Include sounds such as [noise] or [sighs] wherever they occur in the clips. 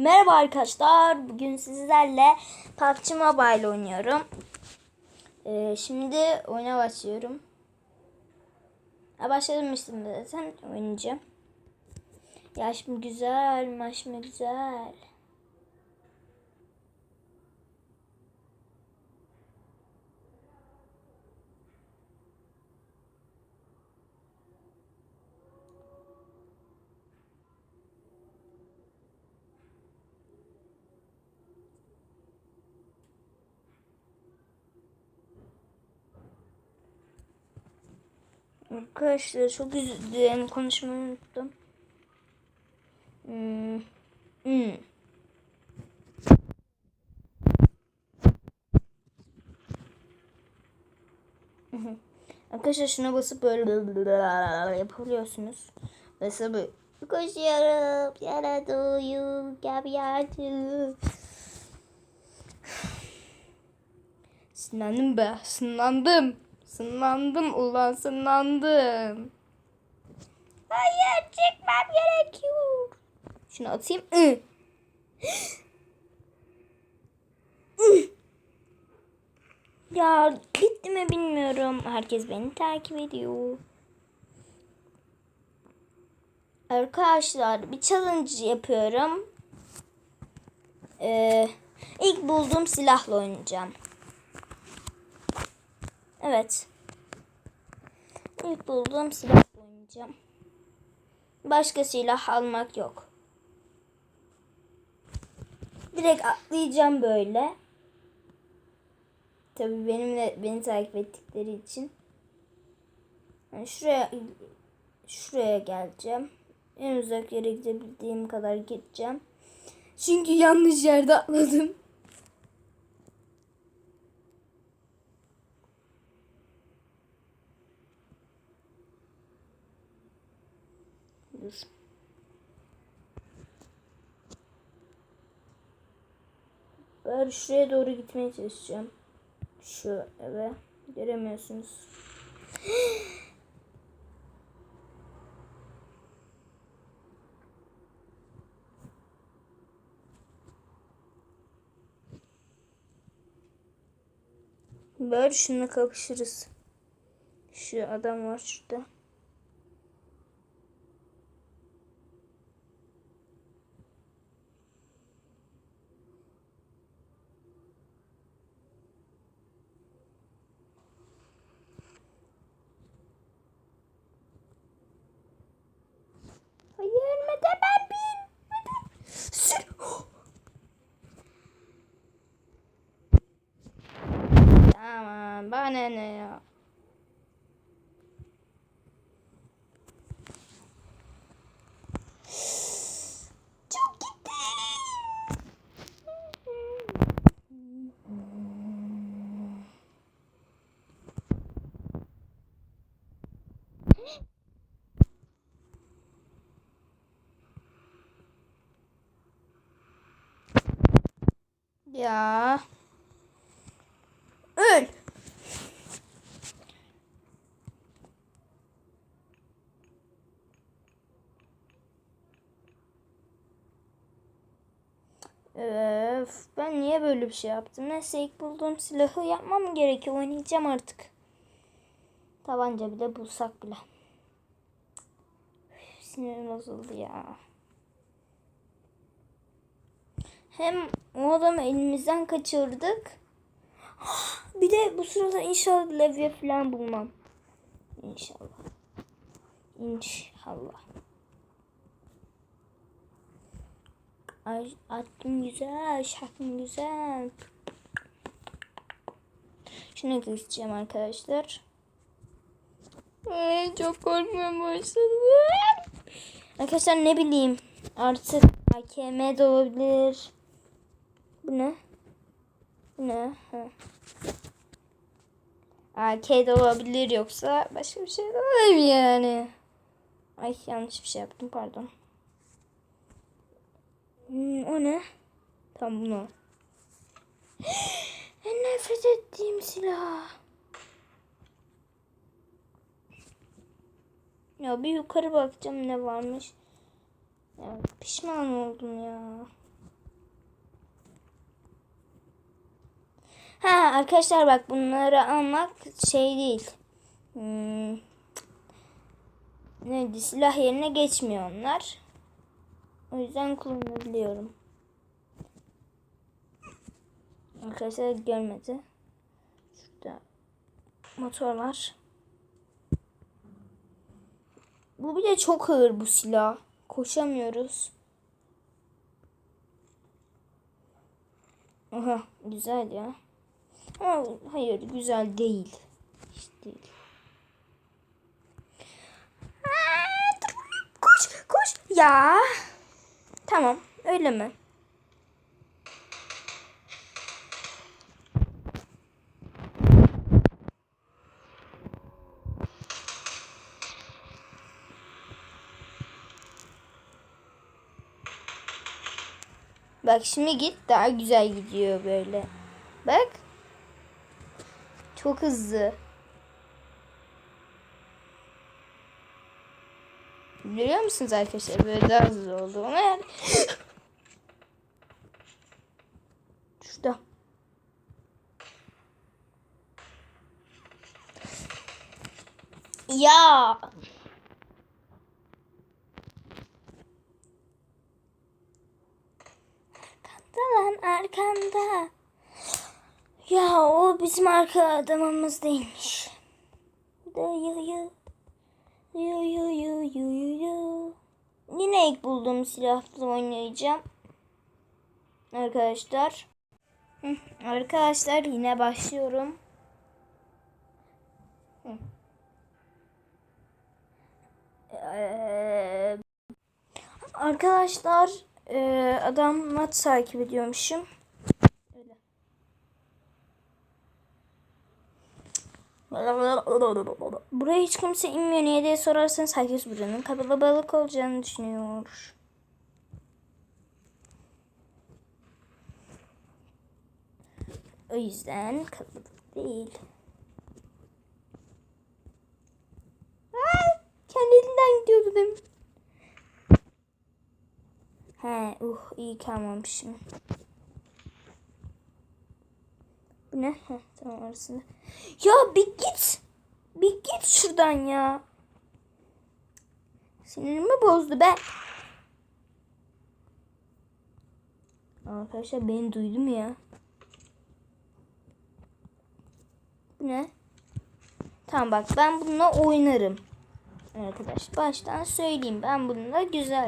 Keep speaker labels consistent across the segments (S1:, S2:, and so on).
S1: Merhaba arkadaşlar. Bugün sizlerle PUBG Mobile oynuyorum. Ee, şimdi oyuna başlıyorum. Ha, başladım işte zaten oynayacağım. Yaş mı güzel, mı güzel. Arkadaşlar çok üzüldüm. Konuşmayı unuttum. Hmm. Hmm. [laughs] Arkadaşlar şuna basıp böyle yapabiliyorsunuz. Basıp böyle koşuyorum yara doğuyu yapıyorum. Sinandım [sighs] be, sınandım. Sınandım ulan sınandım. Hayır çekmem gerekiyor. Şunu atayım. Ya bitti mi bilmiyorum. Herkes beni takip ediyor. Arkadaşlar bir challenge yapıyorum. Ee, ilk bulduğum silahla oynayacağım. Evet. İlk bulduğum silah oynayacağım. Başka silah almak yok. Direkt atlayacağım böyle. Tabii benimle beni takip ettikleri için. Yani şuraya şuraya geleceğim. En uzak yere gidebildiğim kadar gideceğim. Çünkü yanlış yerde atladım. Dur. Ben şuraya doğru gitmeye çalışacağım. Şu eve. Göremiyorsunuz. [gasps] Böyle şununla kapışırız. Şu adam var şurada. Hayır Mete ben bin. Mete. Sür. Tamam bana ne ya. Çok gitti. [gasps] Ya. Öl. Öf, ben niye böyle bir şey yaptım? Neyse ilk bulduğum silahı yapmam gerekiyor. Oynayacağım artık. Tabanca bile bulsak bile. Üf, sinirim bozuldu ya. Hem o adamı elimizden kaçırdık. [gasps] Bir de bu sırada inşallah levye falan bulmam. İnşallah. İnşallah. Ay attım güzel, şarkım güzel. Şunu geçeceğim arkadaşlar. Ay, çok korkmaya başladım. Arkadaşlar ne bileyim artık AKM de olabilir. Bu ne? Bu ne? Ha. AK de olabilir yoksa başka bir şey de olabilir yani. Ay yanlış bir şey yaptım pardon. Hmm, o ne? Tam bunu. [gasps] en nefret ettiğim silah. Ya bir yukarı bakacağım ne varmış. Ya pişman oldum ya. Ha arkadaşlar bak bunları almak şey değil. Hmm. Neydi silah yerine geçmiyor onlar. O yüzden kullanabiliyorum. Arkadaşlar görmedi. Şurada motor var. Bu bile çok ağır bu silah. Koşamıyoruz. Aha güzel ya. Ama hayır güzel değil. Hiç değil. Aa, dur, Koş koş. Ya. Tamam öyle mi? Bak şimdi git daha güzel gidiyor böyle. Bak. Çok hızlı. Görüyor musunuz arkadaşlar? Böyle daha hızlı oldu. Ama yani... [coughs] Şurada. Ya. Arkanda lan arkanda. Ya o bizim arka adamımız değilmiş. Dayı Yu yu yu yu yu yu. Yine ilk bulduğum silahla oynayacağım. Arkadaşlar. Arkadaşlar yine başlıyorum. Ee, arkadaşlar e, adam mat takip ediyormuşum. Buraya hiç kimse inmiyor. Niye diye sorarsanız herkes buranın kalabalık olacağını düşünüyor. O yüzden kalabalık değil. Aa, kendiliğinden gidiyordu. He, uh iyi kalmamışım. Bu ne? Heh, tamam arasında. Ya bir git. Bir git şuradan ya. Sinirimi bozdu ben. Arkadaşlar beni duydu mu ya? Bu ne? Tamam bak ben bununla oynarım. Arkadaş baştan söyleyeyim ben bununla güzel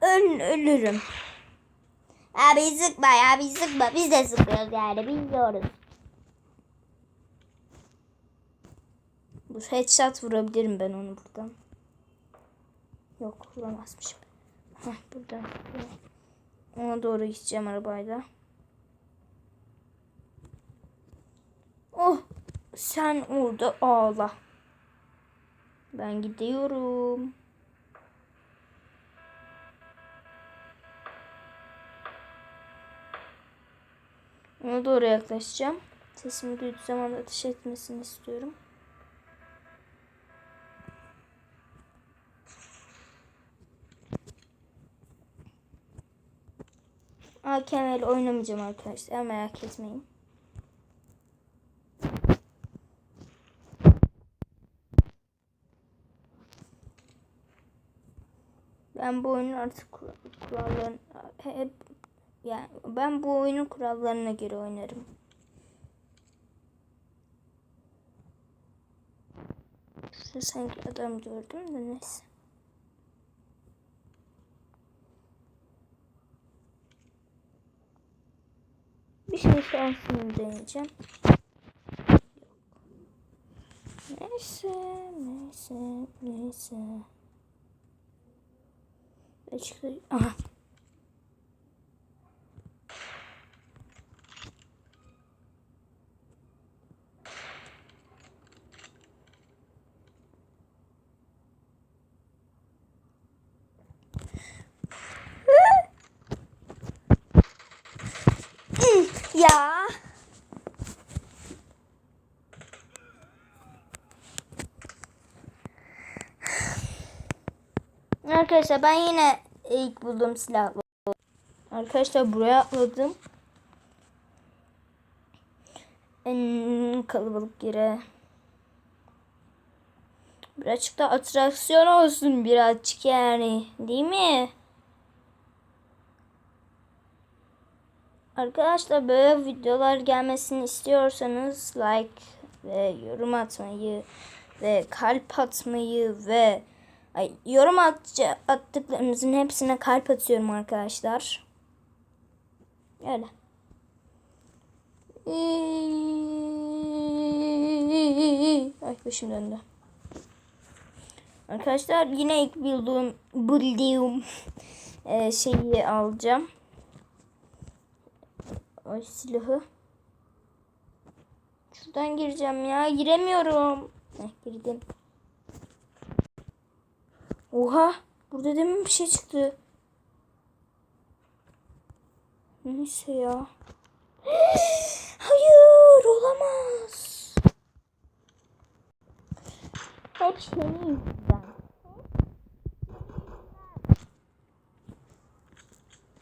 S1: öl ölürüm. Abi sıkma ya biz sıkma biz de sıkıyoruz yani biliyoruz. Bu headshot vurabilirim ben onu buradan. Yok vuramazmışım. Heh buradan. Ona doğru gideceğim arabayla. Oh sen orada ağla. Ben gidiyorum. Ona doğru yaklaşacağım. Sesimi duyduğu zaman ateş etmesini istiyorum. AKM ile oynamayacağım arkadaşlar. Merak etmeyin. Ben bu oyunun artık kur- kurallarını hep yani ben bu oyunun kurallarına göre oynarım. Şurada sanki adam gördüm de neyse. Bir şey şansını deneyeceğim. Neyse, neyse, neyse. Açıkta... Aha. Ya. Arkadaşlar ben yine ilk bulduğum silahla. Arkadaşlar buraya atladım. en kalabalık yere. Birazcık da atraksiyon olsun birazcık yani. Değil mi? Arkadaşlar böyle videolar gelmesini istiyorsanız like ve yorum atmayı ve kalp atmayı ve ay, yorum atça, attıklarınızın hepsine kalp atıyorum arkadaşlar. Öyle. Ay başım döndü. Arkadaşlar yine ilk bildiğim, bildiğim e, şeyi alacağım. Ay silahı. Şuradan gireceğim ya. Giremiyorum. Heh, girdim. Oha. Burada demin bir şey çıktı. Neyse ya. [gasps] Hayır olamaz. Hep senin yüzünden.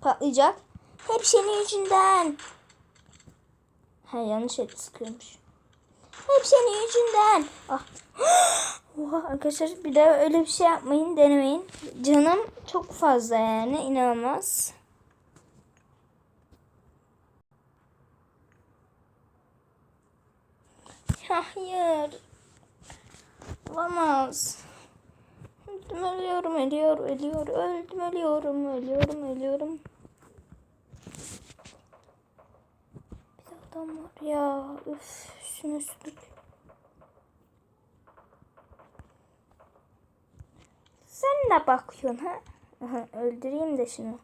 S1: Patlayacak. Hep senin yüzünden. Ha yanlış et sıkıyormuş. Hep senin yüzünden. Ah. [gasps] Oha arkadaşlar bir daha öyle bir şey yapmayın denemeyin. Canım çok fazla yani inanılmaz. Hayır. Olamaz. Öldüm ölüyorum ölüyor ölüyor öldüm ölüyorum ölüyorum ölüyorum. Adam var ya. Üf üstüne üstlük. Sen ne bakıyorsun ha? Öldüreyim de şunu.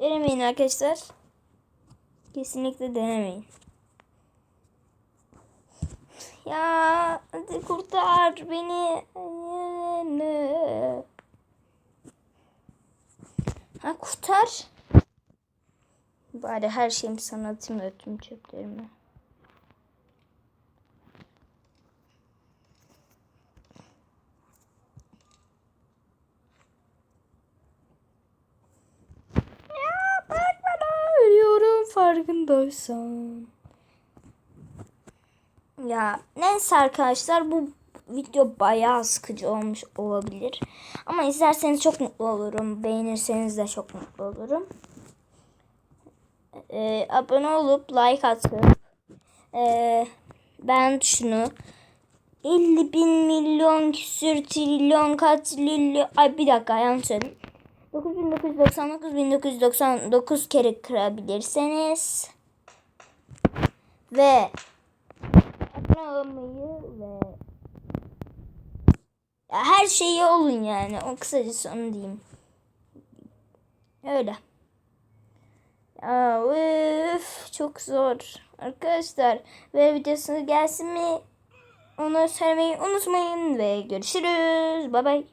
S1: Denemeyin arkadaşlar. Kesinlikle denemeyin. Ya hadi kurtar beni. Ha kurtar. Bari her şeyimi sana atayım da ötüm çöplerimi. Farkındaysan. Ya neyse arkadaşlar bu video bayağı sıkıcı olmuş olabilir. Ama izlerseniz çok mutlu olurum. Beğenirseniz de çok mutlu olurum. Ee, abone olup like atıp ee, ben şunu 50 bin milyon küsür trilyon katrilyon ay bir dakika yanlış söyledim. 9999 1999 kere kırabilirseniz ve abone ve ya her şeyi olun yani. O kısacası onu diyeyim. Öyle. Ya üf, çok zor. Arkadaşlar ve videosu gelsin mi? Onu söylemeyi unutmayın ve görüşürüz. Bay bay.